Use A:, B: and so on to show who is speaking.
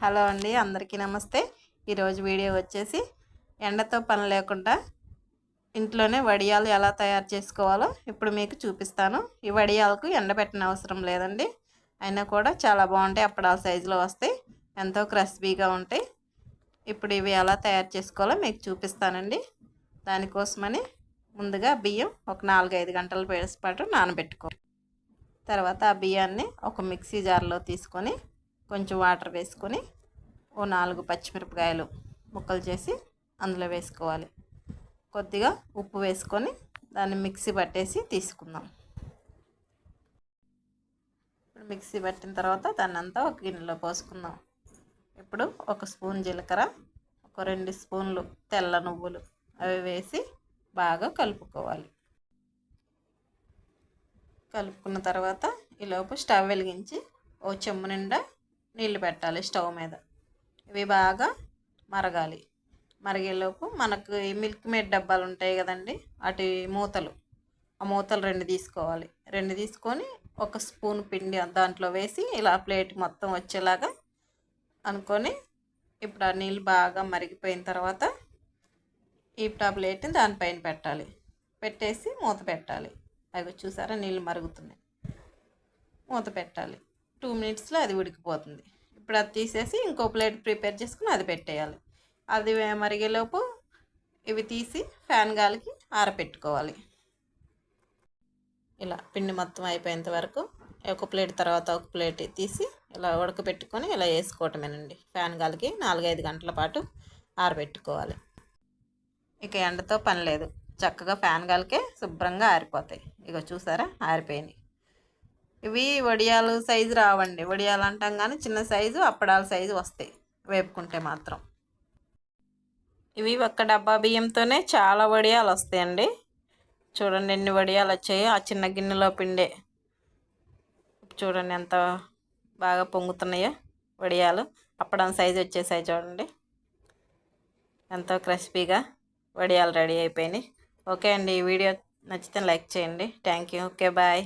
A: Hello అండి అందరికీ నమస్తే. ఈరోజు వీడియో వచ్చేసి ఎండతో పని లేకుండా ఇంట్లోనే వడియాలు ఎలా తయారు చేసుకోవాలో ఇప్పుడు మీకు చూపిస్తాను. ఈ వడియాలకు ఎండబెట్టిన అవసరం లేదండి. అయినా కూడా చాలా బాగుంటాయి అప్పడాల సైజులో వస్తాయి ఎంతో క్రస్పీగా ఉంటాయి. ఇప్పుడు ఇవి ఎలా తయారు చేసుకోవాలో మీకు చూపిస్తానండి. దానికోసమని ముందుగా బియ్యం ఒక నాలుగైదు గంటల పాటు నానబెట్టుకో తర్వాత ఆ బియ్యాన్ని ఒక మిక్సీ జార్లో తీసుకొని కొంచెం వాటర్ వేసుకొని ఓ నాలుగు పచ్చిమిరపకాయలు ముక్కలు చేసి అందులో వేసుకోవాలి. కొద్దిగా ఉప్పు వేసుకొని దాన్ని మిక్సీ పట్టేసి తీసుకుందాం. ఇప్పుడు మిక్సీ పట్టిన తర్వాత దాన్ని అంతా ఒక గిన్నెలో పోసుకుందాం. ఇప్పుడు ఒక స్పూన్ జీలకర్ర ఒక రెండు స్పూన్లు తెల్ల నువ్వులు అవి వేసి బాగా కలుపుకోవాలి. కలుపుకున్న తర్వాత ఈలోపు స్టవ్ వెలిగించి ఓ చెమ్ము నిండా నీళ్ళు పెట్టాలి స్టవ్ మీద. ఇవి బాగా మరగాలి. మరిగేలోపు మనకు మిల్క్ మేడ్ డబ్బాలు ఉంటాయి కదండి వాటి మూతలు. ఆ మూతలు రెండు తీసుకోవాలి. రెండు తీసుకొని ఒక స్పూన్ పిండి దాంట్లో వేసి ఇలా ప్లేట్ మొత్తం వచ్చేలాగా అనుకొని ఇప్పుడు ఆ నీళ్ళు బాగా మరిగిపోయిన తర్వాత ఇప్పుడు ఆ ప్లేట్ని దానిపైన పెట్టాలి. పెట్టేసి మూత పెట్టాలి. అవి చూసారా నీళ్ళు మరుగుతున్నాయి. మూత పెట్టాలి. టూ మినిట్స్లో అది ఉడికిపోతుంది. ఇప్పుడు అది తీసేసి ఇంకో ప్లేట్ ప్రిపేర్ చేసుకుని అది పెట్టేయాలి. అది మరిగేలోపు ఇవి తీసి ఫ్యాన్ గాలికి ఆరపెట్టుకోవాలి. ఇలా పిండి మొత్తం అయిపోయేంత వరకు ఒక ప్లేట్ తర్వాత ఒక ప్లేట్ తీసి ఇలా ఉడకపెట్టుకొని ఇలా వేసుకోవటమేనండి. ఫ్యాన్ గాలికి నాలుగైదు గంటల పాటు ఆరబెట్టుకోవాలి. ఇక ఎండతో పని లేదు. చక్కగా ఫ్యాన్ గాలికే శుభ్రంగా ఆరిపోతాయి. ఇక చూసారా? ఆరిపోయినాయి. ఇవి వడియాలు సైజు రావండి. వడియాలు అంటాం కానీ చిన్న సైజు అప్పడాల సైజు వస్తాయి వేపుకుంటే మాత్రం. ఇవి ఒక్క డబ్బా బియ్యంతోనే చాలా వడియాలు వస్తాయండి. చూడండి ఎన్ని వడియాలు వచ్చాయి ఆ చిన్న గిన్నెలో పిండే. చూడండి ఎంత బాగా పొంగుతున్నాయో వడియాలు. అప్పడం సైజు వచ్చేసాయి చూడండి. ఎంతో క్రిస్పీగా వడియాలు రెడీ అయిపోయినాయి. ఓకే అండి ఈ వీడియో నచ్చితే లైక్ చేయండి. Thank you. Okay bye.